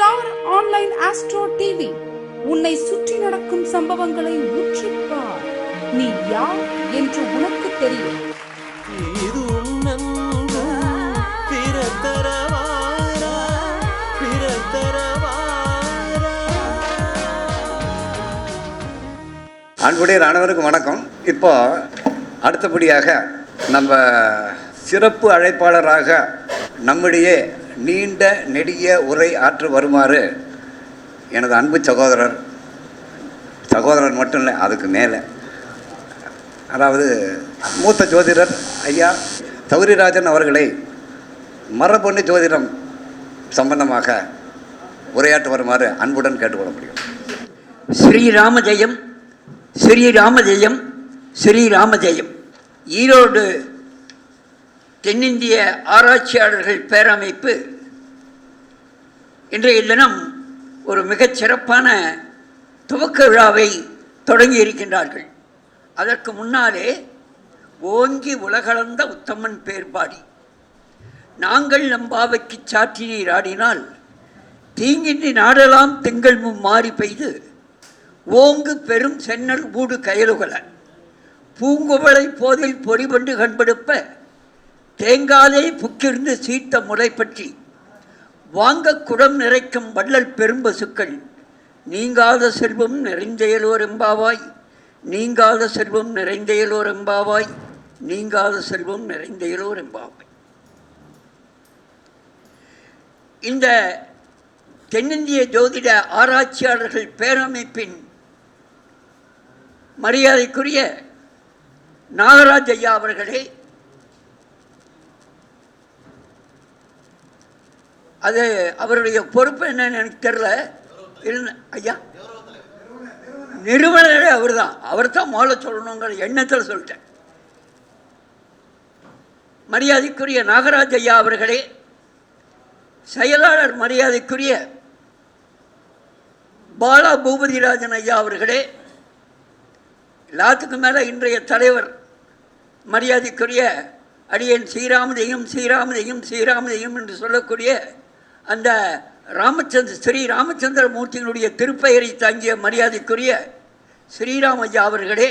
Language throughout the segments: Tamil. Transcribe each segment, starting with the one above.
Star online astro TV. உன்னை சுற்றி நடக்கும் சம்பவங்களை உற்றுப்பார் நீ யார் என்று உனக்கு தெரியும். இது உன்னன்பு பிறத்தரவாரா பிறத்தரவாரா. அன்புடைய அனைவருக்கும் வணக்கம். இப்போ அடுத்தபடியாக நம்ம சிறப்பு அழைப்பாளராக நம்முடைய நீண்ட நெடிய உரை ஆற்ற வருமாறு எனது அன்பு சகோதரர் சகோதரர் மட்டும் இல்லை அதுக்கு மேலே. அதாவது மூத்த ஜோதிடர் ஐயா தௌரிராஜன் அவர்களை மரபொண்ணு ஜோதிடம் சம்பந்தமாக உரையாற்ற வருமாறு அன்புடன் கேட்டுக்கொள்ள முடியும். ஸ்ரீராம ஜெயம் ஸ்ரீராம ஜெயம் ஸ்ரீராம ஜெயம் ஈரோடு தென்னிந்திய ஆராய்ச்சியாளர்கள் பேரமைப்பு இன்றைய தினம் ஒரு மிகச் சிறப்பான துவக்க விழாவை தொடங்கி இருக்கின்றார்கள். அதற்கு முன்னாலே ஓங்கி உலகளந்த உத்தமன் பேர்பாடி நாங்கள் நம்பாவைக்கு சாற்றினீர் ஆடினால் தீங்கின்றி நாடலாம் திங்கள் மாறி பெய்து ஓங்கு பெரும் சென்னல் ஊடு கயலுகல. பூங்குவளை போதில் பொறிபண்டு கண்படுப்ப தேங்காதே புக்கிருந்து சீத்த முறை பற்றி. வாங்க குடம் நிறைக்கும் வள்ளல் பெரும்பசுக்கள். நீங்காத செல்வம் நிறைந்தயலோர் எம்பாவாய் நீங்காத செல்வம் நிறைந்தயலோர் எம்பாவாய் நீங்காத செல்வம் நிறைந்தயலோர் எம்பாவாய் இந்த தென்னிந்திய ஜோதிட ஆராய்ச்சியாளர்கள் பேரமைப்பின் மரியாதைக்குரிய நாகராஜ் ஐயா அவர்களே அது அவருடைய பொறுப்பு என்னன்னு எனக்கு தெரில இருந்த ஐயா? நிறுவனரே அவர் தான் அவர் தான் முதல்ல சொல்லணுங்கிற எண்ணத்தில் சொல்லிட்டேன். மரியாதைக்குரிய நாகராஜ் ஐயா அவர்களே செயலாளர் மரியாதைக்குரிய பாலா பூபதிராஜன் ஐயா அவர்களே எல்லாத்துக்கும் மேலே இன்றைய தலைவர் மரியாதைக்குரிய அடியேன் ஸ்ரீராமதையும் ஸ்ரீராமதையும் ஸ்ரீராமதையும் என்று சொல்லக்கூடிய அந்த ராமச்சந்திர ஸ்ரீ ராமச்சந்திர மூர்த்தியினுடைய திருப்பெயரை தாங்கிய மரியாதைக்குரிய ஸ்ரீராம் ஐயா அவர்களே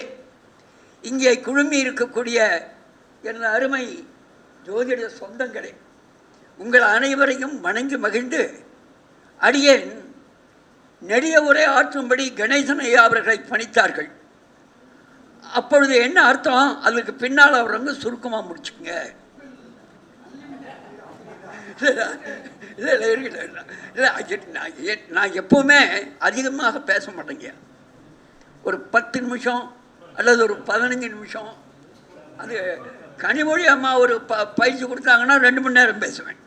இங்கே குழுமி இருக்கக்கூடிய எனது அருமை ஜோதிட சொந்தங்களே உங்கள் அனைவரையும் வணங்கி மகிழ்ந்து அடியேன் நெடிய உரை ஆற்றும்படி கணேசன் ஐயா அவர்களை பணித்தார்கள். அப்பொழுது என்ன அர்த்தம்? அதுக்கு பின்னால் அவர் வந்து சுருக்கமாக முடிச்சுங்க இல்லை இல்லை இருக்கட்டும் இல்லை நான் நான் எப்போவுமே அதிகமாக பேச மாட்டேங்க. ஒரு பத்து நிமிஷம் அல்லது ஒரு பதினஞ்சு நிமிஷம். அது கனிமொழி அம்மா ஒரு ப பயிற்சி கொடுத்தாங்கன்னா ரெண்டு மணி நேரம் பேசுவேன்.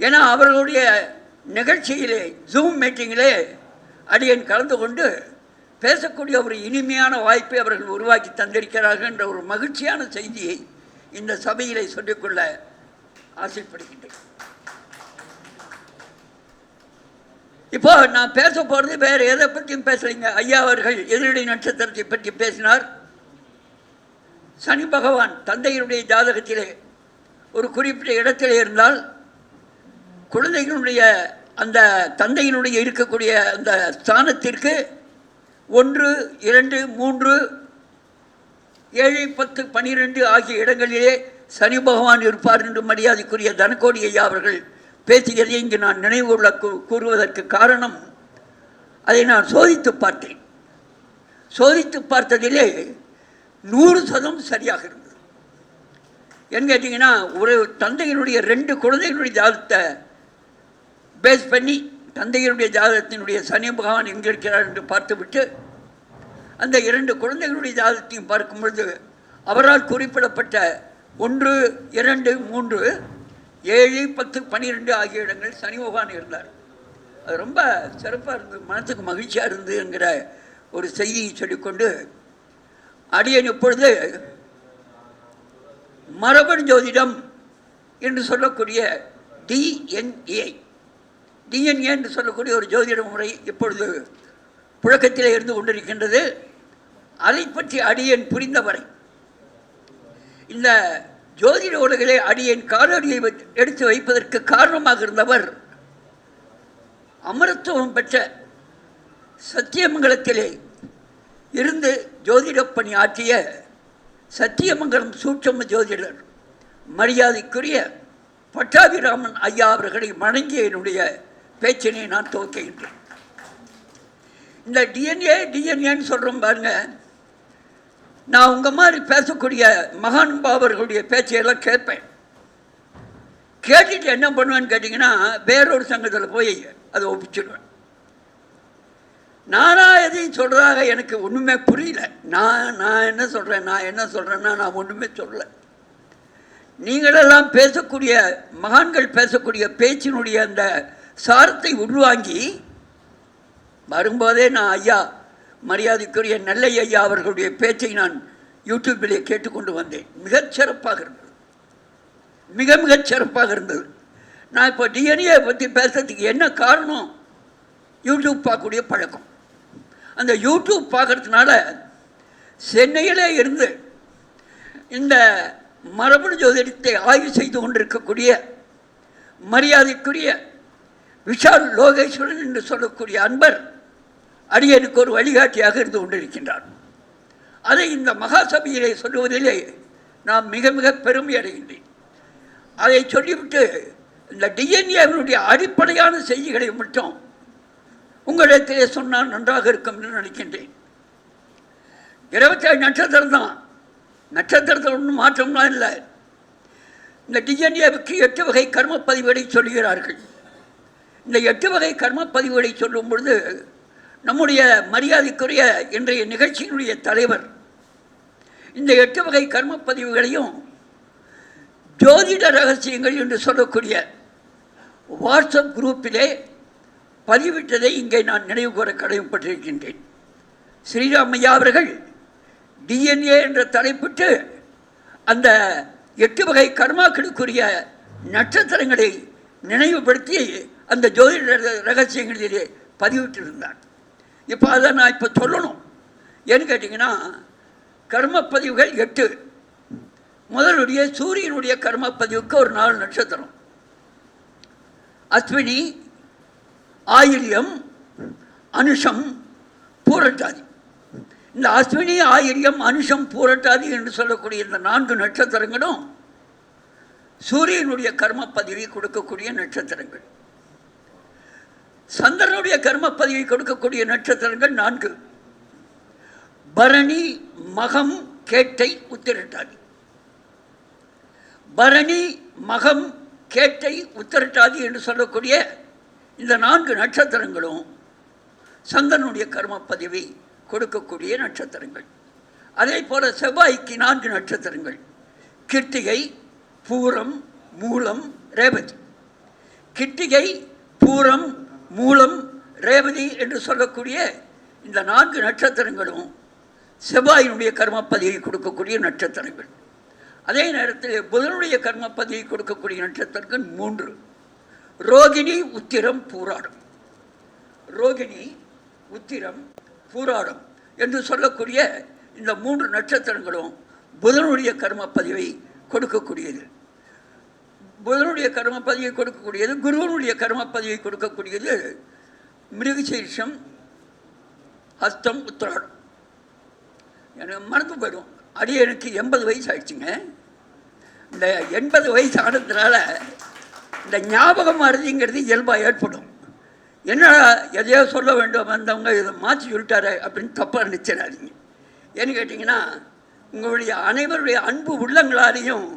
ஏன்னா அவர்களுடைய நிகழ்ச்சியிலே ஜூம் மீட்டிங்கிலே அடியன் கலந்து கொண்டு பேசக்கூடிய ஒரு இனிமையான வாய்ப்பை அவர்கள் உருவாக்கி தந்திருக்கிறார்கள் என்ற ஒரு மகிழ்ச்சியான செய்தியை இந்த சபையிலே சொல்லிக்கொள்ள ஆசைப்படுகின்றேன் இப்போ நான் பேச போகிறது வேறு எதை பற்றியும் பேசலைங்க. ஐயா அவர்கள் எதிரடி நட்சத்திரத்தை பற்றி பேசினார். சனி பகவான் தந்தையினுடைய ஜாதகத்திலே ஒரு குறிப்பிட்ட இடத்திலே இருந்தால் குழந்தைகளுடைய அந்த தந்தையினுடைய இருக்கக்கூடிய அந்த ஸ்தானத்திற்கு ஒன்று இரண்டு மூன்று ஏழு பத்து பனிரெண்டு ஆகிய இடங்களிலே சனி பகவான் இருப்பார் என்று மரியாதைக்குரிய தனக்கோடி ஐயா அவர்கள் பேசியதை இங்கு நான் நினைவுள்ள கூ- கூறுவதற்கு காரணம் அதை நான் சோதித்து பார்த்தேன். சோதித்து பார்த்ததிலே நூறு சதம் சரியாக இருந்தது. என்ன கேட்டிங்கன்னா ஒரு தந்தையினுடைய ரெண்டு குழந்தைகளுடைய ஜாதகத்தை பேஸ் பண்ணி தந்தையினுடைய ஜாதகத்தினுடைய சனி பகவான் எங்கே இருக்கிறார் என்று பார்த்துவிட்டு அந்த இரண்டு குழந்தைகளுடைய ஜாதகத்தையும் பார்க்கும் பொழுது அவரால் குறிப்பிடப்பட்ட ஒன்று இரண்டு மூன்று ஏழு பத்து பன்னிரெண்டு ஆகிய இடங்களில் சனி பகவான் இருந்தார். அது ரொம்ப சிறப்பாக இருந்தது மனத்துக்கு மகிழ்ச்சியாக இருந்தது என்கிற ஒரு செய்தியை சொல்லிக்கொண்டு அடியன் இப்பொழுது மரபணு ஜோதிடம் என்று சொல்லக்கூடிய டிஎன்ஏ டிஎன்ஏ என்று சொல்லக்கூடிய ஒரு ஜோதிட முறை இப்பொழுது புழக்கத்திலே இருந்து கொண்டிருக்கின்றது. அதை பற்றி அடியன் புரிந்தவரை. இந்த ஜோதிட உலகிலே அடியேன் காலடியை எடுத்து வைப்பதற்கு காரணமாக இருந்தவர் அமரத்துவம் பெற்ற சத்தியமங்கலத்திலே இருந்து ஜோதிட பணி ஆற்றிய சத்தியமங்கலம் சூட்சம ஜோதிடர் மரியாதைக்குரிய பட்டாபிராமன் ஐயா அவர்களை வணங்கிய என்னுடைய பேச்சினை நான் துவக்குகின்றேன். இந்த டிஎன்ஏ டிஎன்ஏன்னு சொல்கிறோம் பாருங்கள் நான் உங்கள் மாதிரி பேசக்கூடிய மகானுபாவர்களுடைய பேச்சையெல்லாம் கேட்பேன். கேட்டுட்டு என்ன பண்ணுவேன்னு கேட்டிங்கன்னா வேறொரு சங்கத்தில் போய் அதை ஒப்பிச்சிடுவேன் நானாக எதையும் சொல்கிறதாக எனக்கு ஒன்றுமே புரியல. நான் நான் என்ன சொல்கிறேன் நான் என்ன சொல்கிறேன்னா நான் ஒன்றுமே சொல்லலை. நீங்களெல்லாம் பேசக்கூடிய மகான்கள் பேசக்கூடிய பேச்சினுடைய அந்த சாரத்தை உள்வாங்கி வரும்போதே நான் ஐயா மரியாதைக்குரிய நெல்லை ஐயா அவர்களுடைய பேச்சை நான் யூடியூப்பிலே கேட்டுக்கொண்டு வந்தேன். மிகச் சிறப்பாக இருந்தது. மிக மிகச் சிறப்பாக இருந்தது. நான் இப்போ டிஎன்ஏ பற்றி பேசுறதுக்கு என்ன காரணம்? யூடியூப் பார்க்கக்கூடிய பழக்கம். அந்த யூடியூப் பார்க்கறதுனால சென்னையிலே இருந்து இந்த மரபணு ஜோதிடத்தை ஆய்வு செய்து கொண்டிருக்கக்கூடிய மரியாதைக்குரிய விஷால் லோகேஸ்வரன் என்று சொல்லக்கூடிய அன்பர் அடியனுக்கு ஒரு வழிகாட்டியாக இருந்து கொண்டிருக்கின்றார் அதை இந்த மகாசபையிலே சொல்லுவதிலே நான் மிக மிக பெருமை அடைகின்றேன். அதை சொல்லிவிட்டு இந்த டிஎன்ஏவினுடைய அடிப்படையான செய்திகளை மட்டும் உங்களிடத்திலே சொன்னால் நன்றாக இருக்கும் என்று நினைக்கின்றேன். இருபத்தேழு நட்சத்திரம் தான் நட்சத்திரத்தில் ஒன்றும் மாற்றம்லாம் இல்லை. இந்த டிஎன்ஏவுக்கு எட்டு வகை கர்ம சொல்கிறார்கள். இந்த எட்டு வகை கர்ம பதிவுகளை சொல்லும் பொழுது நம்முடைய மரியாதைக்குரிய இன்றைய நிகழ்ச்சியினுடைய தலைவர். இந்த எட்டு வகை கர்ம பதிவுகளையும் ஜோதிட ரகசியங்கள் என்று சொல்லக்கூடிய வாட்ஸ்அப் குரூப்பிலே பதிவிட்டதை இங்கே நான் நினைவு கூற கடமைப்பட்டிருக்கின்றேன். ஸ்ரீராமையா அவர்கள் டிஎன்ஏ என்ற தலைப்பிட்டு அந்த எட்டு வகை கர்மாக்களுக்குரிய நட்சத்திரங்களை நினைவுபடுத்தி அந்த ஜோதிட ரகசியங்களிலே பதிவிட்டிருந்தார். இப்போ அதை நான் இப்போ சொல்லணும். ஏன்னு கேட்டிங்கன்னா கர்மப்பதிவுகள் எட்டு. முதலுடைய சூரியனுடைய கர்மப்பதிவுக்கு ஒரு நாலு நட்சத்திரம். அஸ்வினி ஆயில்யம் அனுஷம் பூரட்டாதி. இந்த அஸ்வினி ஆயில்யம் அனுஷம் பூரட்டாதி என்று சொல்லக்கூடிய இந்த நான்கு நட்சத்திரங்களும் சூரியனுடைய கர்மப்பதிவை கொடுக்கக்கூடிய நட்சத்திரங்கள். சந்திரனுடைய கர்மப்பதிவை கொடுக்கக்கூடிய நட்சத்திரங்கள் நான்கு. பரணி மகம் கேட்டை உத்திரட்டாதி. பரணி மகம் கேட்டை உத்திரட்டாதி என்று சொல்லக்கூடிய இந்த நான்கு நட்சத்திரங்களும் சந்தனுடைய கர்ம பதிவை கொடுக்கக்கூடிய நட்சத்திரங்கள். அதே போல செவ்வாய்க்கு நான்கு நட்சத்திரங்கள். கிருத்திகை பூரம் மூலம் ரேவதி. கிருத்திகை பூரம் மூலம் ரேவதி என்று சொல்லக்கூடிய இந்த நான்கு நட்சத்திரங்களும் செவ்வாயினுடைய கர்மப்பதியை கொடுக்கக்கூடிய நட்சத்திரங்கள். அதே நேரத்தில் புதனுடைய கர்மப்பதியை கொடுக்கக்கூடிய நட்சத்திரங்கள் மூன்று. ரோகிணி உத்திரம் பூராடம். ரோகிணி உத்திரம் பூராடம் என்று சொல்லக்கூடிய இந்த மூன்று நட்சத்திரங்களும் புதனுடைய கர்மப்பதிவை கொடுக்கக்கூடியது. புதனுடைய கர்மப்பதிவை கொடுக்கக்கூடியது குருவனுடைய கர்மப்பதிவை கொடுக்கக்கூடியது மிருகசீர்ஷம் ஹஸ்தம் உத்திராடம். எனக்கு மறந்து போயிடும். அடி எனக்கு எண்பது வயசு ஆயிடுச்சுங்க இந்த எண்பது வயசு ஆனதுனால இந்த ஞாபகம் மருதிங்கிறது இயல்பாக ஏற்படும். என்னடா எதையோ சொல்ல வேண்டும் வந்தவங்க இதை மாற்றி சொல்லிட்டாரு அப்படின்னு தப்பாக நினைச்சிடாதீங்க. ஏன்னு கேட்டிங்கன்னா உங்களுடைய அனைவருடைய அன்பு உள்ளங்களாலையும்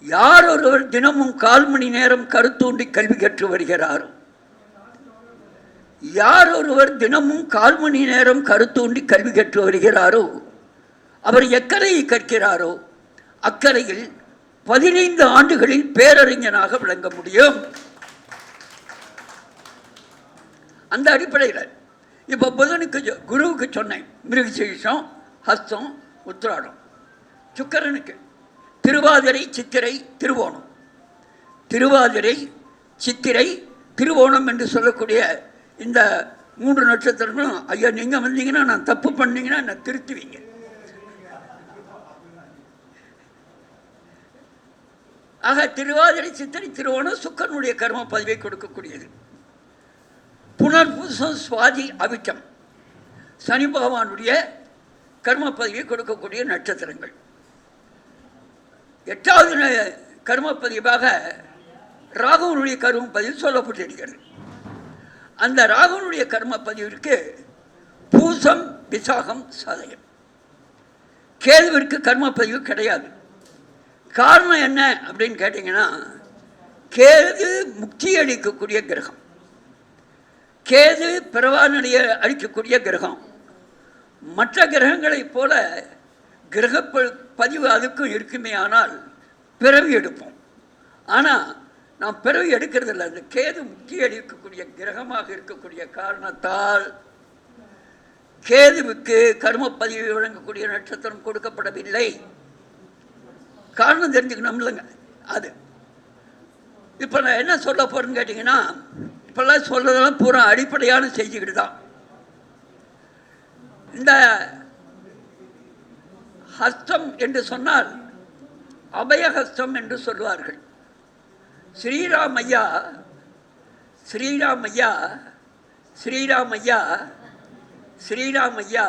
யார் ஒருவர் தினமும் கால் மணி நேரம் கருத்தூண்டி கல்வி கற்று வருகிறாரோ? யார் ஒருவர் தினமும் கால் மணி நேரம் கருத்தூண்டி கல்வி கற்று வருகிறாரோ? அவர் எக்கரையை கற்கிறாரோ? அக்கறையில் பதினைந்து ஆண்டுகளில் பேரறிஞனாக விளங்க முடியும். அந்த அடிப்படையில் இப்போ புதனுக்கு குருவுக்கு சொன்னேன் மிருகசீஷம் ஹஸ்தம் உத்திராடம். சுக்கரனுக்கு. திருவாதிரை சித்திரை திருவோணம். திருவாதிரை சித்திரை திருவோணம் என்று சொல்லக்கூடிய இந்த மூன்று நட்சத்திரங்களும் ஐயா நீங்கள் வந்தீங்கன்னா நான் தப்பு பண்ணீங்கன்னா நான் திருத்துவீங்க. ஆக திருவாதிரை சித்திரை திருவோணம் சுக்கனுடைய கர்ம பதிவை கொடுக்கக்கூடியது. புனர்பூசம் சுவாதி அவிட்டம். சனி பகவானுடைய கர்ம பதிவை கொடுக்கக்கூடிய நட்சத்திரங்கள். எட்டாவது ந- பதிவாக ராகுவனுடைய கர்ம பதிவு சொல்லப்பட்டிருக்கிறது. அந்த ராகுவனுடைய கர்ம பதிவிற்கு பூசம் விசாகம் சதயம். கேதுவிற்கு கர்ம பதிவு கிடையாது. காரணம் என்ன அப்படின்னு கேட்டிங்கன்னா கேது முக்தி அளிக்கக்கூடிய கிரகம். கேது பிறவாநிலைய அளிக்கக்கூடிய கிரகம். மற்ற கிரகங்களைப் போல கிரக பதிவு அதுக்கும் இருக்குமே ஆனால் பிறவி எடுப்போம். ஆனால் நாம் பிறவி எடுக்கிறதில்ல அந்த கேது முக்கிய அளிக்கக்கூடிய கிரகமாக இருக்கக்கூடிய காரணத்தால் கேதுவுக்கு கர்ம பதிவு வழங்கக்கூடிய நட்சத்திரம் கொடுக்கப்படவில்லை. காரணம் தெரிஞ்சுக்கணும் இல்லைங்க. அது. இப்போ நான் என்ன சொல்ல போகிறேன்னு கேட்டிங்கன்னா இப்போல்லாம் சொல்கிறதெல்லாம் பூரா அடிப்படையான செய்திகள் தான். இந்த ஹஸ்தம் என்று சொன்னால் அபயஹஸ்தம் என்று சொல்வார்கள். ஸ்ரீராமையா ஸ்ரீராமையா ஸ்ரீராமையா ஸ்ரீராமையா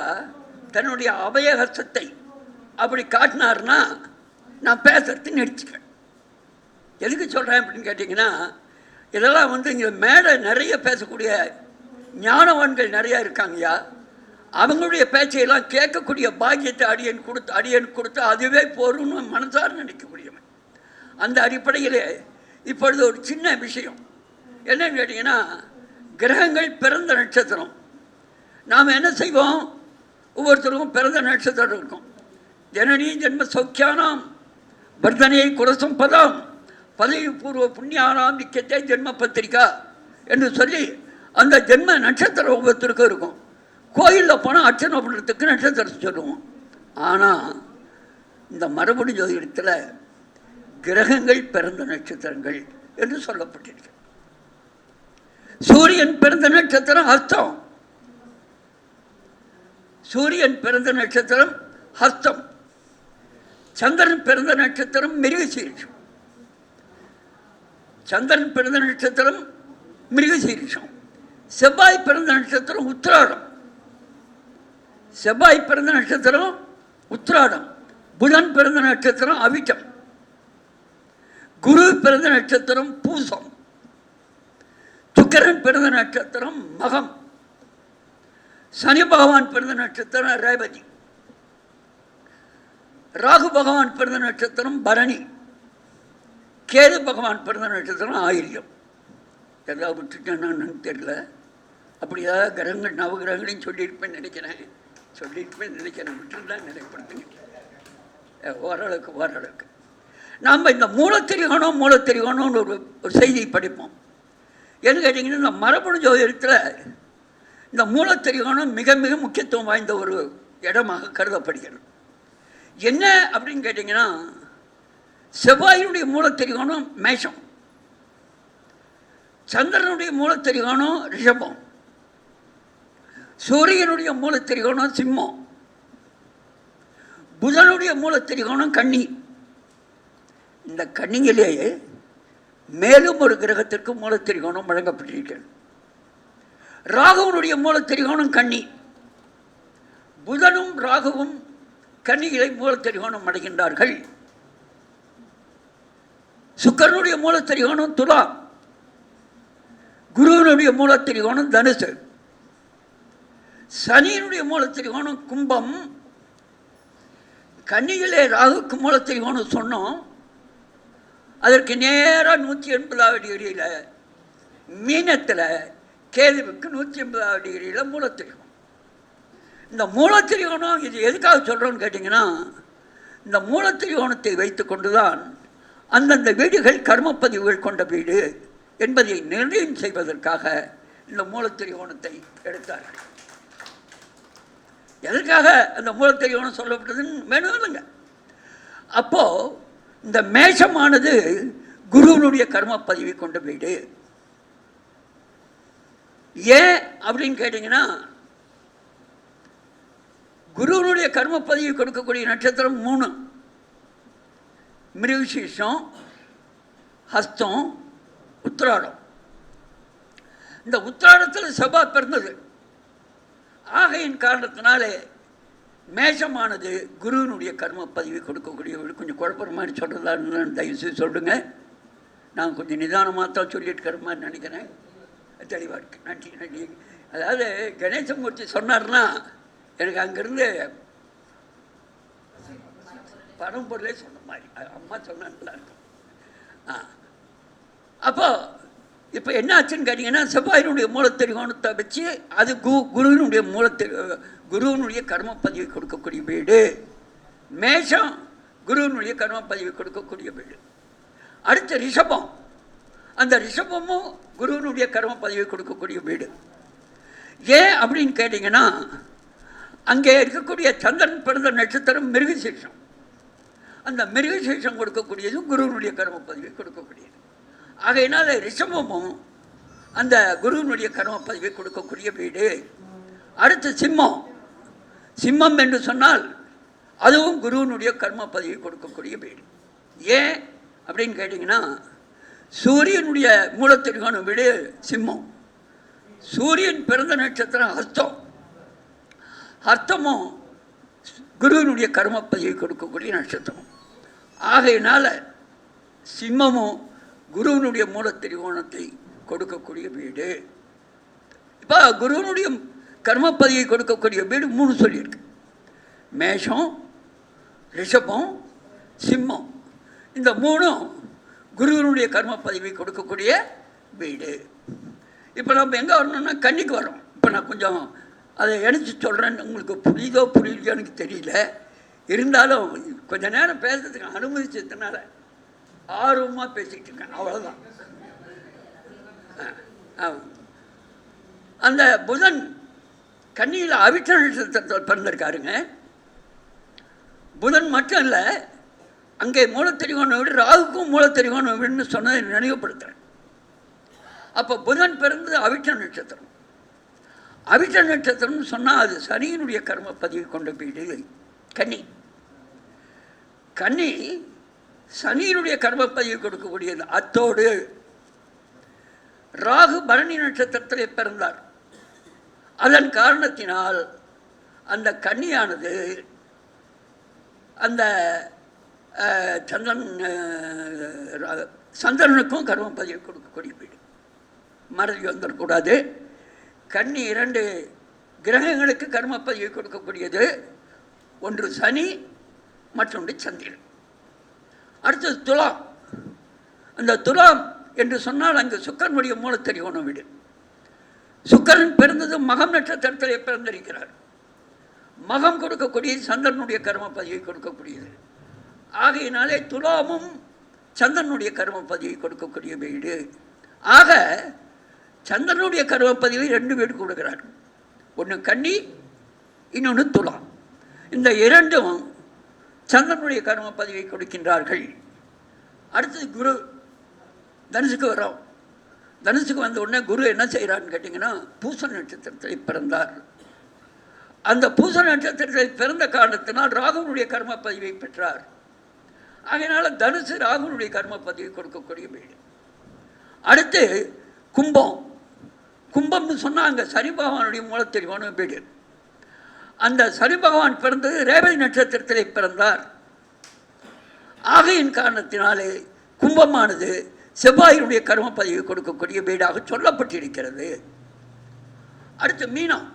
தன்னுடைய அபயஹஸ்தத்தை அப்படி காட்டினார்னா நான் பேசுறது நிறுத்திக்கிறேன் எதுக்கு சொல்கிறேன் அப்படின்னு கேட்டிங்கன்னா இதெல்லாம் வந்து இங்கே மேடை நிறைய பேசக்கூடிய ஞானவான்கள் நிறையா இருக்காங்கய்யா. அவங்களுடைய பேச்சையெல்லாம் கேட்கக்கூடிய பாக்கியத்தை அடியன் கொடுத்து அடியன் கொடுத்து அதுவே போரும்னு மனசார் நினைக்கக்கூடியவன். அந்த அடிப்படையில் இப்பொழுது ஒரு சின்ன விஷயம். என்னன்னு கேட்டிங்கன்னா கிரகங்கள் பிறந்த நட்சத்திரம். நாம் என்ன செய்வோம்? ஒவ்வொருத்தருக்கும் பிறந்த நட்சத்திரம் இருக்கும். ஜனனி ஜென்ம சௌக்கியானாம் வர்தனையை குரசம் பதம் பதவி பூர்வ புண்ணியானாம் நிக்கத்தே ஜென்ம பத்திரிக்கா என்று சொல்லி அந்த ஜென்ம நட்சத்திரம் ஒவ்வொருத்தருக்கும் இருக்கும். கோயிலில் போனால் அர்ச்சனை பண்ணுறதுக்கு நட்சத்திரத்தை சொல்லுவோம். ஆனால் இந்த மரபணு ஜோதிடத்தில் கிரகங்கள் பிறந்த நட்சத்திரங்கள் என்று சொல்லப்பட்டிருக்கு. சூரியன் பிறந்த நட்சத்திரம் ஹஸ்தம் சூரியன் பிறந்த நட்சத்திரம் ஹஸ்தம் சந்திரன் பிறந்த நட்சத்திரம் மிருகசீரிஷம். சந்திரன் பிறந்த நட்சத்திரம் மிருகசீரிஷம். செவ்வாய் பிறந்த நட்சத்திரம் உத்திராடம். செவ்வாய் பிறந்த நட்சத்திரம் உத்ராடம் புதன் பிறந்த நட்சத்திரம் அவிட்டம் குரு பிறந்த நட்சத்திரம் பூசம் சுக்கரன் பிறந்த நட்சத்திரம் மகம் சனி பகவான் பிறந்த நட்சத்திரம் ரேவதி ராகு பகவான் பிறந்த நட்சத்திரம் பரணி கேது பகவான் பிறந்த நட்சத்திரம் ஆயில்யம். எதாவது விட்டுட்டேன்னு தெரியல. அப்படி ஏதாவது கிரகங்கள் நவகிரகங்களையும் சொல்லியிருப்பேன்னு நினைக்கிறேன். சொல்லியிருப்பேன்னு நினைக்கிறேன் விட்டுருந்தான் நினைப்பேன். ஓரளவுக்கு ஓரளவுக்கு. நாம் இந்த மூலத்திரிகோணம் மூலத்திரிகோணம்னு ஒரு ஒரு செய்தியை படிப்போம். எது கேட்டிங்கன்னா இந்த மரபணு ஜோதிடத்தில் இந்த மூலத்திரிகோணம் மிக மிக முக்கியத்துவம் வாய்ந்த ஒரு இடமாக கருதப்படுகிறது. என்ன அப்படின்னு கேட்டிங்கன்னா செவ்வாயினுடைய மூலத்திரிகோணம் மேஷம். சந்திரனுடைய மூலத்திரிகோணம் ரிஷபம். சூரியனுடைய மூலத்திரிகோணம் சிம்மம். புதனுடைய மூலத்திரிகோணம் கன்னி. இந்த கன்னியிலேயே மேலும் ஒரு கிரகத்திற்கு மூலத்திரிகோணம் வழங்கப்பட்டிருக்கிறது. ராகுவனுடைய மூலத்திரிகோணம் கன்னி. புதனும் ராகுவும் கன்னிகளை மூலத்திரிகோணம் அடைகின்றார்கள். சுக்கரனுடைய மூலத்திரிகோணம் துலா குருவனுடைய மூலத்திரிகோணம் தனுசு. சனியினுடைய மூலத்திரிகோணம் கும்பம். கன்னிகளே ராகுக்கு மூலத்திரிகோணம் சொன்னோம். அதற்கு நேராக நூற்றி எண்பதாவது டிகிரியில் மீனத்தில் கேதுவுக்கு நூற்றி எண்பதாவது டிகிரியில் மூலத்திரிகோணம். இந்த மூலத்திரிகோணம் இது எதுக்காக சொல்கிறோன்னு கேட்டிங்கன்னா இந்த மூலத்திரிகோணத்தை வைத்து கொண்டு தான் அந்தந்த வீடுகள் கர்மப்பதிவுகள் கொண்ட வீடு என்பதை நிர்ணயம் செய்வதற்காக இந்த மூலத்திரிகோணத்தை எடுத்தார்கள். எதற்காக அந்த மூலத்தை யோனம் சொல்லப்பட்டதுன்னு வேணும் இல்லைங்க. அப்போது இந்த மேஷமானது குருவனுடைய கர்மப்பதிவை கொண்ட வீடு ஏன் அப்படின்னு கேட்டிங்கன்னா குருவனுடைய பதிவு கொடுக்கக்கூடிய நட்சத்திரம் மூணு. மிருகசீஷம் ஹஸ்தம் உத்திராடம். இந்த உத்திராடத்தில் செவ்வாய் பிறந்தது. ஆகையின் காரணத்தினாலே மேஷமானது குருவினுடைய கர்ம பதிவு கொடுக்கக்கூடிய கொஞ்சம் குழப்பற மாதிரி சொல்கிறதா இருந்தாலும் தயவு செய்து சொல்லுங்க. நான் கொஞ்சம் நிதானமாக தான் சொல்லிட்டு மாதிரி நினைக்கிறேன். தெளிவாக இருக்கு. நன்றி நன்றி. அதாவது கணேசமூர்த்தி சொன்னார்னா எனக்கு அங்கேருந்து பரம்பொருளே சொன்ன மாதிரி. அம்மா சொன்னா நல்லா இருக்கும். ஆ. அப்போது இப்போ என்ன ஆச்சுன்னு கேட்டிங்கன்னா செவ்வாயினுடைய மூலத்தெரிகோணத்தை வச்சு அது கு குருவினுடைய மூலத்தெரி குருவினுடைய கர்ம பதிவை கொடுக்கக்கூடிய வீடு. மேஷம் குருவினுடைய கர்ம பதிவை கொடுக்கக்கூடிய வீடு. அடுத்து ரிஷபம். அந்த ரிஷபமும் குருவினுடைய கர்ம பதிவை கொடுக்கக்கூடிய வீடு. ஏன் அப்படின்னு கேட்டிங்கன்னா அங்கே இருக்கக்கூடிய சந்திரன் பிறந்த நட்சத்திரம் மிருகசீஷம். அந்த மிருகசீஷம் கொடுக்கக்கூடியதும் குருவினுடைய கர்ம பதிவை கொடுக்கக்கூடியது. ஆகையினால் ரிஷபமும் அந்த குருவினுடைய கர்ம பதிவை கொடுக்கக்கூடிய வீடு. அடுத்து சிம்மம். சிம்மம் என்று சொன்னால் அதுவும் குருவினுடைய கர்ம பதிவை கொடுக்கக்கூடிய வீடு. ஏன் அப்படின்னு கேட்டிங்கன்னா சூரியனுடைய மூலத்திற்கான வீடு சிம்மம். சூரியன் பிறந்த நட்சத்திரம் அர்த்தம். அர்த்தமும் குருவினுடைய கர்ம கர்மப்பதிவை கொடுக்கக்கூடிய நட்சத்திரம். ஆகையினால் சிம்மமும் குருவினுடைய மூலத்திரிகோணத்தை கொடுக்கக்கூடிய வீடு. இப்போ குருவினுடைய கர்மப்பதியை கொடுக்கக்கூடிய வீடு மூணு சொல்லியிருக்கு. மேஷம் ரிஷபம் சிம்மம். இந்த மூணும் குருவினுடைய கர்மப்பதிவை கொடுக்கக்கூடிய வீடு. இப்போ நம்ம எங்கே வரணும்னா கன்னிக்கு வரோம். இப்போ நான் கொஞ்சம் அதை எடுத்து சொல்கிறேன்னு உங்களுக்கு புரியுதோ புரியலையோ எனக்கு தெரியல. இருந்தாலும் கொஞ்ச நேரம் பேசுறதுக்கு அனுமதிச்சதுனால ஆர்வமாக பேசிக்கிட்டு இருக்கேன். அவ்வளோதான் அந்த புதன் கண்ணியில் அவிட்ட நட்சத்திரத்தில் பிறந்திருக்காருங்க. புதன் மட்டும் இல்லை அங்கே மூலத்தெரிகோணம் வீடு ராகுக்கும் மூலத்தெரிகோணம் வீடுன்னு சொன்னதை நினைவுபடுத்துகிறேன் அப்போ புதன் பிறந்தது அவிட்ட நட்சத்திரம். அவிட்ட நட்சத்திரம்னு சொன்னால் அது சனியினுடைய கர்ம பதிவு கொண்ட வீடு கன்னி. கன்னி சனியினுடைய கர்மப்பதிவு கொடுக்கக்கூடியது. அத்தோடு ராகு பரணி நட்சத்திரத்திலே பிறந்தார். அதன் காரணத்தினால் அந்த கன்னியானது அந்த சந்திரன் சந்திரனுக்கும் கர்ம பதிவு கொடுக்கக்கூடிய வீடு. மறதி வந்துடக்கூடாது. கன்னி இரண்டு கிரகங்களுக்கு கர்ம கொடுக்கக்கூடியது. ஒன்று சனி மற்றொன்று சந்திரன். அடுத்தது துலாம். அந்த துலாம் என்று சொன்னால் அங்கு சுக்கரனுடைய மூலத்தெரிகோணம் வீடு. சுக்கரன் பிறந்தது மகம் நட்சத்திரத்திலே பிறந்திருக்கிறார். மகம் கொடுக்கக்கூடியது சந்திரனுடைய கர்ம பதிவை கொடுக்கக்கூடியது. ஆகையினாலே துலாமும் சந்திரனுடைய கர்ம பதிவை கொடுக்கக்கூடிய வீடு. ஆக சந்திரனுடைய கர்ம பதிவை ரெண்டு வீடு கொடுக்கிறார். ஒன்று கன்னி இன்னொன்று துலாம். இந்த இரண்டும் சந்திரனுடைய கர்ம பதிவை கொடுக்கின்றார்கள். அடுத்தது குரு தனுசுக்கு வரோம் தனுசுக்கு வந்த உடனே குரு என்ன செய்கிறான்னு கேட்டிங்கன்னா பூச நட்சத்திரத்தில் பிறந்தார். அந்த பூச நட்சத்திரத்தில் பிறந்த காரணத்தினால் ராகுனுடைய கர்ம பதிவை பெற்றார். அதனால் தனுசு ராகுனுடைய கர்ம பதிவை கொடுக்கக்கூடிய வீடு. அடுத்து கும்பம். கும்பம்னு சொன்னால் அங்கே சனி பகவானுடைய மூலத்தெரிவான வீடு. அந்த சனி பகவான் பிறந்தது ரேவதி நட்சத்திரத்திலே பிறந்தார். ஆகையின் காரணத்தினாலே கும்பமானது செவ்வாயினுடைய கர்ம பதிவு கொடுக்கக்கூடிய வீடாக சொல்லப்பட்டிருக்கிறது. அடுத்து மீனம்.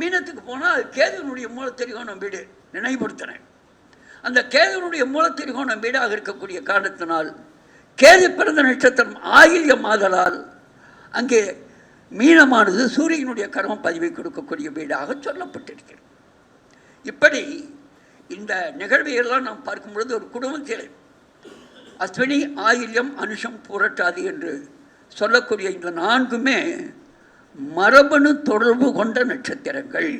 மீனத்துக்கு போனால் அது கேதுவனுடைய மூலத்திரிகோணம் வீடு நினைவுபடுத்தினேன் அந்த கேதுவனுடைய மூலத்திரிகோணம் வீடாக இருக்கக்கூடிய காரணத்தினால் கேது பிறந்த நட்சத்திரம் ஆயில்யம் ஆதலால் அங்கே மீனமானது சூரியனுடைய கர்ம பதிவை கொடுக்கக்கூடிய வீடாக சொல்லப்பட்டிருக்கிறது. இப்படி இந்த நிகழ்வையெல்லாம் நாம் பார்க்கும் பொழுது ஒரு குடும்பத்தில் அஸ்வினி ஆயில்யம் அனுஷம் புரட்டாது என்று சொல்லக்கூடிய இந்த நான்குமே மரபணு தொடர்பு கொண்ட நட்சத்திரங்கள்.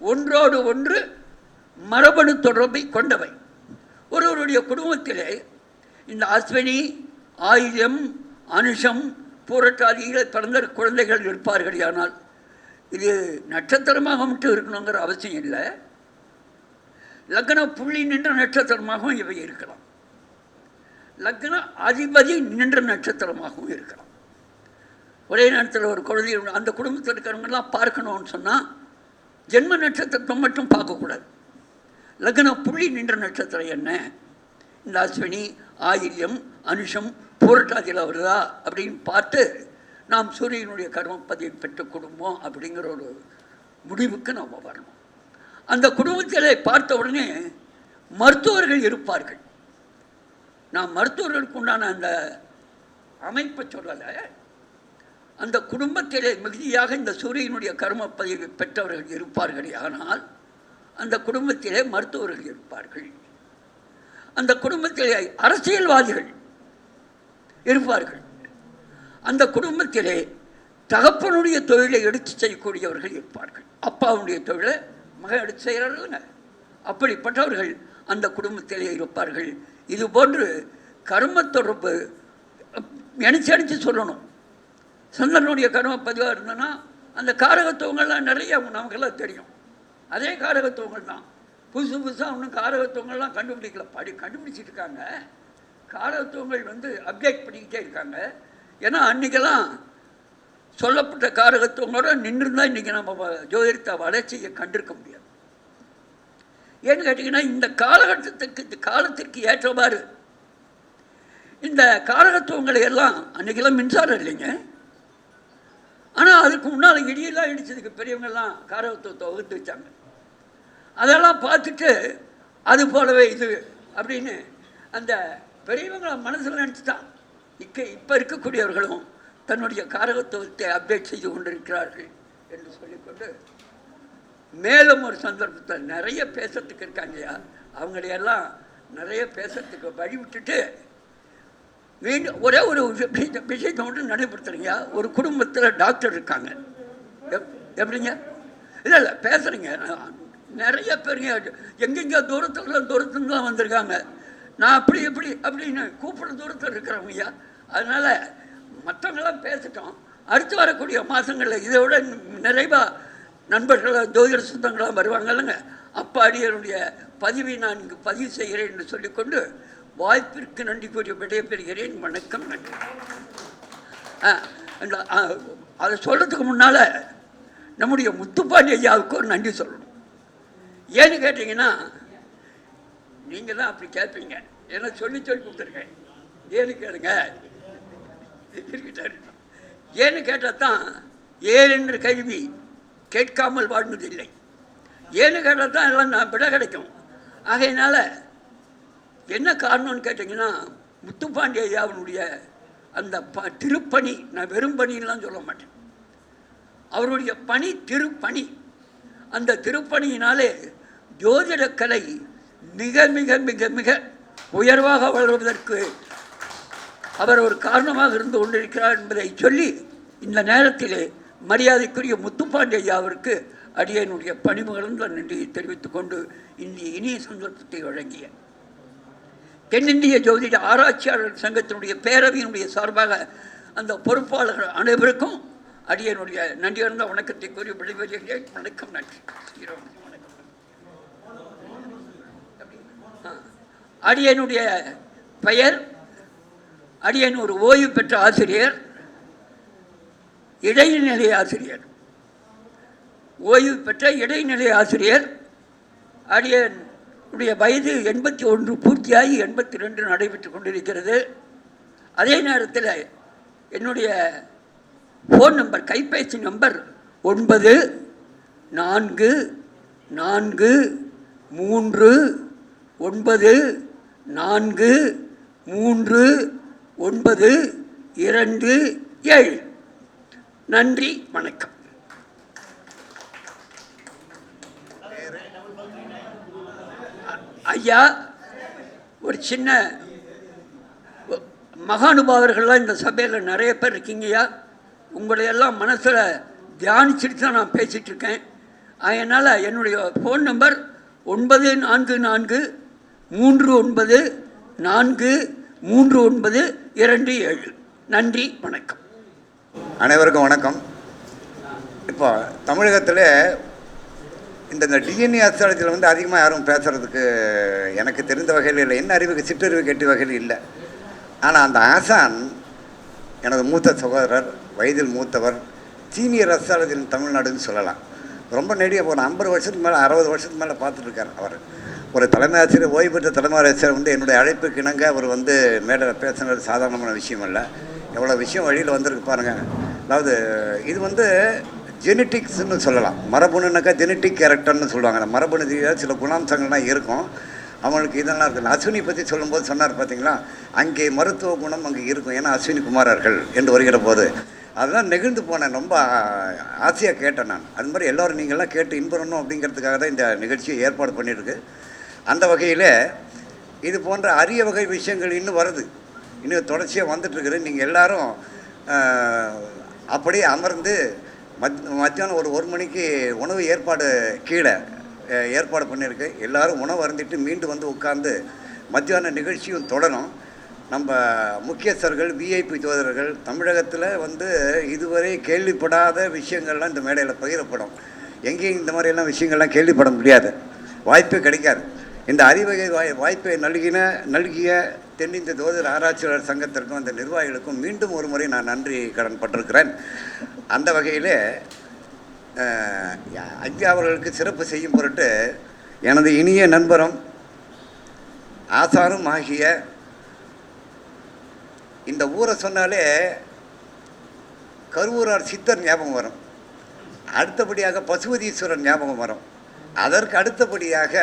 ஒன்றோடு ஒன்று மரபணு தொடர்பை கொண்டவை. ஒருவருடைய குடும்பத்திலே இந்த அஸ்வினி ஆயில்யம் அனுஷம் பூரட்டாதியில் பிறந்த குழந்தைகள் இருப்பார்கள் ஆனால் இது நட்சத்திரமாக மட்டும் இருக்கணுங்கிற அவசியம் இல்லை. லக்ன புள்ளி நின்ற நட்சத்திரமாகவும் இவை இருக்கலாம். லக்ன அதிபதி நின்ற நட்சத்திரமாகவும் இருக்கலாம். ஒரே நேரத்தில் ஒரு குழந்தை அந்த குடும்பத்தில் இருக்கிறவங்கெல்லாம் பார்க்கணும்னு சொன்னால் ஜென்ம நட்சத்திரத்தை மட்டும் பார்க்கக்கூடாது. லக்ன புள்ளி நின்ற நட்சத்திரம் என்ன? இந்த ஆயில்யம் அனுஷம் பூரட்டாதியில் வருதா அப்படின்னு பார்த்து நாம் சூரியனுடைய கர்ம பதிவு பெற்ற குடும்பம் அப்படிங்கிற ஒரு முடிவுக்கு நாம் வரணும். அந்த குடும்பத்தில் பார்த்த உடனே மருத்துவர்கள் இருப்பார்கள். நான் மருத்துவர்களுக்கு உண்டான அந்த அமைப்பை சொல்லலை. அந்த குடும்பத்திலே மிகுதியாக இந்த சூரியனுடைய கர்ம பதிவு பெற்றவர்கள் இருப்பார்கள் ஆனால் அந்த குடும்பத்திலே மருத்துவர்கள் இருப்பார்கள். அந்த குடும்பத்திலே அரசியல்வாதிகள் இருப்பார்கள். அந்த குடும்பத்திலே தகப்பனுடைய தொழிலை எடுத்து செய்யக்கூடியவர்கள் இருப்பார்கள். அப்பாவுடைய தொழிலை மகன் எடுத்து செய்கிறார்கள். அப்படிப்பட்டவர்கள் அந்த குடும்பத்திலே இருப்பார்கள். இது போன்று கர்ம தொடர்பு நினச்சி அடித்து சொல்லணும். சந்திரனுடைய கர்ம பதிவாக இருந்ததுன்னா அந்த காரகத்துவங்கள்லாம் நிறைய நமக்கெல்லாம் தெரியும். அதே காரகத்துவங்கள் தான். புதுசு புதுசாக ஒன்றும் காரகத்துவங்கள்லாம் கண்டுபிடிக்கல. படி கண்டுபிடிச்சிட்டு இருக்காங்க காரகத்துவங்கள் வந்து அப்டேட் பண்ணிக்கிட்டே இருக்காங்க. ஏன்னா அன்றைக்கெல்லாம் சொல்லப்பட்ட காரகத்துவங்களோட நின்றுருந்தால் இன்றைக்கி நம்ம வ- ஜோதிடத்தை வளர்ச்சியை கண்டிருக்க முடியாது. ஏன்னு கேட்டிங்கன்னா இந்த காலகட்டத்துக்கு இந்த காலத்திற்கு ஏற்றவாறு இந்த காரகத்துவங்களை எல்லாம் அன்றைக்கெல்லாம் மின்சாரம் இல்லைங்க. ஆனால் அதுக்கு முன்னால் இடியெல்லாம் இடிச்சதுக்கு பெரியவங்கெல்லாம் காரகத்துவத்தை வகுத்து வச்சாங்க. அதெல்லாம் பார்த்துட்டு அது போலவே இது அப்படின்னு அந்த பெரியவங்களை மனசில் நினச்சிட்டான். இக்க இப்போ இருக்கக்கூடியவர்களும் தன்னுடைய காரகத்துவத்தை அப்டேட் செய்து கொண்டிருக்கிறார்கள் என்று சொல்லிக்கொண்டு மேலும் ஒரு சந்தர்ப்பத்தில் நிறைய பேசுறதுக்கு இருக்காங்கய்யா அவங்களையெல்லாம் நிறைய பேசுறதுக்கு வழி விட்டுட்டு மீண்டும் ஒரே ஒரு விஷயத்தை விஷயத்தை மட்டும் நடைபெறுத்துறீங்க ஒரு குடும்பத்தில் டாக்டர் இருக்காங்க. எப் எப்படிங்க? இல்லை இல்லை பேசுகிறீங்க நிறைய பேருங்க எங்கெங்கே தூரத்துலாம் தூரத்துலாம் வந்திருக்காங்க. நான் அப்படி எப்படி அப்படின்னு கூப்பிட தூரத்தில் இருக்கிறவங்கய்யா அதனால் மற்றவங்களாம் பேசிட்டோம். அடுத்து வரக்கூடிய மாதங்களில் இதை விட நிறைவாக நண்பர்களாக ஜோதிட சொந்தங்களாக வருவாங்க இல்லைங்க. அப்போ பதிவை நான் இங்கு பதிவு செய்கிறேன் என்று சொல்லிக்கொண்டு வாய்ப்பிற்கு நன்றி கூறி விடைபெறுகிறேன். வணக்கம் நன்றி. ஆ, இந்த, அதை சொல்கிறதுக்கு முன்னால் நம்முடைய முத்துப்பாண்டி ஐயாவுக்கு ஒரு நன்றி சொல்லணும். ஏன்னு கேட்டிங்கன்னா நீங்கள் தான் அப்படி கேட்பீங்க. ஏன்னா சொல்லி சொல்லி கொடுத்துருக்கேன். ஏன்னு கேளுங்க. இருக்கட்டும், இருக்கட்டும். ஏன்னு கேட்டால் தான் ஏன் என்ற கேள்வி கேட்காமல் வாழ்ந்ததில்லை ஏன்னு கேட்டால் தான் எல்லாம் நான் விட கிடைக்கும். ஆகையினால என்ன காரணம்னு கேட்டிங்கன்னா முத்துப்பாண்டிய ஐயாவினுடைய அந்த ப திருப்பணி நான் வெறும் பணியெல்லாம் சொல்ல மாட்டேன். அவருடைய பணி திருப்பணி. அந்த திருப்பணியினாலே ஜோதிடக் கலை மிக மிக மிக மிக உயர்வாக வளர்வதற்கு அவர் ஒரு காரணமாக இருந்து கொண்டிருக்கிறார் என்பதை சொல்லி இந்த நேரத்திலே மரியாதைக்குரிய முத்துப்பாண்டி ஐயாவிற்கு அடியனுடைய பணிமுகர்ந்த நன்றியை தெரிவித்துக் கொண்டு இந்த இனிய சந்தர்ப்பத்தை வழங்கிய தென்னிந்திய ஜோதிட ஆராய்ச்சியாளர் சங்கத்தினுடைய பேரவையினுடைய சார்பாக அந்த பொறுப்பாளர்கள் அனைவருக்கும் அடியனுடைய நன்றியர்ந்த வணக்கத்தை கூறி விடைபெறுகிறேன். வணக்கம் நன்றி இரவு வணக்கம் ஆ. அடியனுடைய பெயர் அடியன் ஒரு ஓய்வு பெற்ற ஆசிரியர் இடைநிலை ஆசிரியர். ஓய்வு பெற்ற இடைநிலை ஆசிரியர் அடியனுடைய வயது எண்பத்தி ஒன்று பூர்த்தியாகி எண்பத்தி ரெண்டு நடைபெற்று கொண்டிருக்கிறது. அதே நேரத்தில் என்னுடைய ஃபோன் நம்பர் கைபேசி நம்பர் ஒன்பது நான்கு நான்கு மூன்று ஒன்பது நான்கு மூன்று ஒன்பது இரண்டு ஏழு. நன்றி வணக்கம். ஐயா ஒரு சின்ன மகானுபாவர்கள்லாம் இந்த சபையில் நிறைய பேர் இருக்கீங்கய்யா உங்களையெல்லாம் மனசில் தியானிச்சுட்டு தான் நான் பேசிகிட்ருக்கேன் அதனால் என்னுடைய ஃபோன் நம்பர் ஒன்பது நான்கு நான்கு மூன்று ஒன்பது நான்கு மூன்று ஒன்பது இரண்டு ஏழு. நன்றி வணக்கம். அனைவருக்கும் வணக்கம். இப்போ தமிழகத்தில் இந்த இந்த டிஎன்ஏ அஸ்ட்ராலஜியில் வந்து அதிகமாக யாரும் பேசுகிறதுக்கு எனக்கு தெரிந்த வகையில் இல்லை. என்ன அறிவுக்கு சிற்றறிவு கெட்டி வகையில் இல்லை. ஆனால் அந்த ஆசான் எனது மூத்த சகோதரர் வயதில் மூத்தவர் சீனியர் அஸ்ட்ராலஜின் தமிழ்நாடுன்னு சொல்லலாம். ரொம்ப நெடிய ஒரு ஐம்பது வருஷத்துக்கு மேலே அறுபது வருஷத்துக்கு மேலே பார்த்துட்ருக்கார் அவர். ஒரு தலைமை ஆசிரியர் ஓய்வு பெற்ற தலைமை ஆசிரியர் வந்து என்னுடைய அழைப்புக்கு இணங்க அவர் வந்து மேடையில் பேசுனது சாதாரணமான விஷயம் இல்லை எவ்வளோ விஷயம் வழியில் வந்திருக்கு பாருங்கள் அதாவது இது வந்து ஜெனட்டிக்ஸ்னு சொல்லலாம். மரபணுனாக்கா ஜெனட்டிக் கேரக்டர்னு சொல்லுவாங்க. அந்த மரபணு ரீதியாக சில குணாம்சங்கள்லாம் இருக்கும். அவங்களுக்கு இதெல்லாம் இருக்குது அஸ்வினி பற்றி சொல்லும்போது சொன்னார் பார்த்தீங்களா அங்கே மருத்துவ குணம் அங்கே இருக்கும். ஏன்னா அஸ்வினி குமாரர்கள் என்று வருகிற போது. அதெல்லாம் நெகிழ்ந்து போனேன் ரொம்ப ஆசையாக கேட்டேன் நான். அது மாதிரி எல்லோரும் நீங்கள்லாம் கேட்டு இன்புறணும் அப்படிங்கிறதுக்காக தான் இந்த நிகழ்ச்சியை ஏற்பாடு பண்ணியிருக்கு. அந்த வகையில் இது போன்ற அரிய வகை விஷயங்கள் இன்னும் வருது. இன்னும் தொடர்ச்சியாக வந்துட்டுருக்குது. நீங்கள் எல்லாரும் அப்படியே அமர்ந்து மத் மத்தியானம் ஒரு ஒரு மணிக்கு உணவு ஏற்பாடு கீழே ஏற்பாடு பண்ணியிருக்கு. எல்லாரும் உணவு அருந்திட்டு மீண்டும் வந்து உட்கார்ந்து மத்தியான நிகழ்ச்சியும் தொடரும். நம்ம முக்கியஸ்தர்கள் விஐபி ஜோதிடர்கள் தமிழகத்தில் வந்து இதுவரை கேள்விப்படாத விஷயங்கள்லாம் இந்த மேடையில் பகிரப்படும். எங்கேயும் இந்த மாதிரியெல்லாம் விஷயங்கள்லாம் கேள்விப்பட முடியாது. வாய்ப்பே கிடைக்காது. இந்த அறிவகை வாய் வாய்ப்பை நல்கின நல்கிய தென்னிந்திய தோதர் ஆராய்ச்சியாளர் சங்கத்திற்கும் அந்த நிர்வாகிகளுக்கும் மீண்டும் ஒரு முறை நான் நன்றி கடன் பட்டிருக்கிறேன். அந்த வகையில் ஐயா அவர்களுக்கு சிறப்பு செய்யும் பொருட்டு எனது இனிய நண்பரும் ஆசாரும் ஆகிய இந்த ஊரை சொன்னாலே கருவூரார் சித்தர் ஞாபகம் வரும். அடுத்தபடியாக பசுபதீஸ்வரர் ஞாபகம் வரும். அதற்கு அடுத்தபடியாக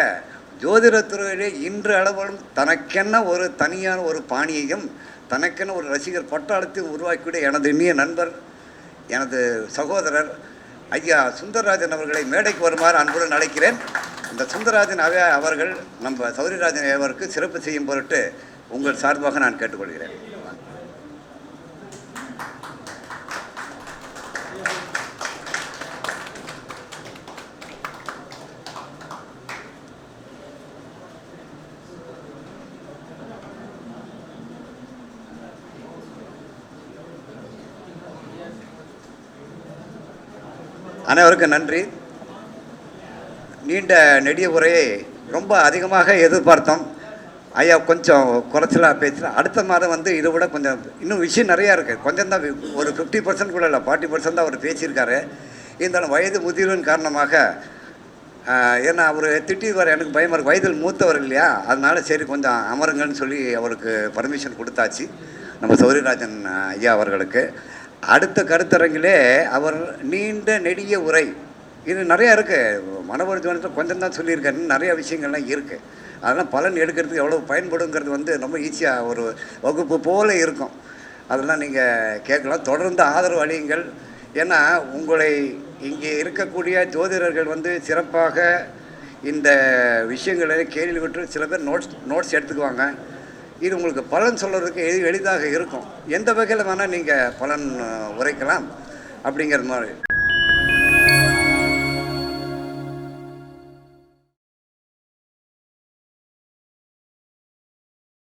ஜோதிடத்துறையிலே இன்று அளவிலும் தனக்கென்ன ஒரு தனியான ஒரு பாணியையும் தனக்கென்ன ஒரு ரசிகர் பட்டாளத்தையும் உருவாக்கிவிட எனது இனிய நண்பர் எனது சகோதரர் ஐயா சுந்தரராஜன் அவர்களை மேடைக்கு வருமாறு அன்புடன் அழைக்கிறேன். இந்த சுந்தரராஜன் அவ அவர்கள் நம்ம சௌரியராஜன் அவருக்கு சிறப்பு செய்யும் பொருட்டு உங்கள் சார்பாக நான் கேட்டுக்கொள்கிறேன். அனைவருக்கும் நன்றி. நீண்ட நெடிய உரையை ரொம்ப அதிகமாக எதிர்பார்த்தோம். ஐயா கொஞ்சம் குறைச்சலாக பேசலாம் அடுத்த மாதம் வந்து இதை விட கொஞ்சம் இன்னும் விஷயம் நிறையா இருக்குது கொஞ்சம் தான் ஒரு ஃபிஃப்டி பர்சன்ட் கூட இல்லை ஃபார்ட்டி பர்சன்ட் தான் அவர் பேசியிருக்காரு. இருந்தாலும் வயது முதிர்வின் காரணமாக ஏன்னா அவர் திட்டிடுவார் எனக்கு பயமாக இருக்கு. வயதில் மூத்தவர் இல்லையா? அதனால சரி கொஞ்சம் அமருங்கன்னு சொல்லி அவருக்கு பர்மிஷன் கொடுத்தாச்சு. நம்ம சௌரியராஜன் ஐயா அவர்களுக்கு. அடுத்த கருத்தரங்கிலே அவர் நீண்ட நெடிய உரை. இது நிறையா இருக்குது மனவருத்துவத்தில் கொஞ்சம் தான் சொல்லியிருக்காருன்னு நிறைய விஷயங்கள்லாம் இருக்குது அதெல்லாம் பலன் எடுக்கிறதுக்கு எவ்வளோ பயன்படுங்கிறது வந்து ரொம்ப ஈஸியாக ஒரு வகுப்பு போல் இருக்கும். அதெல்லாம் நீங்கள் கேட்கலாம். தொடர்ந்து ஆதரவு அளியுங்கள். ஏன்னா உங்களை இங்கே இருக்கக்கூடிய ஜோதிடர்கள் வந்து சிறப்பாக இந்த விஷயங்களை கேள்விப்பட்டு சில பேர் நோட்ஸ் நோட்ஸ் எடுத்துக்குவாங்க. இது உங்களுக்கு பலன் சொல்கிறதுக்கு எளி எளிதாக இருக்கும். எந்த வகையில் வேணால் நீங்கள் பலன் உரைக்கலாம் அப்படிங்கிற மாதிரி.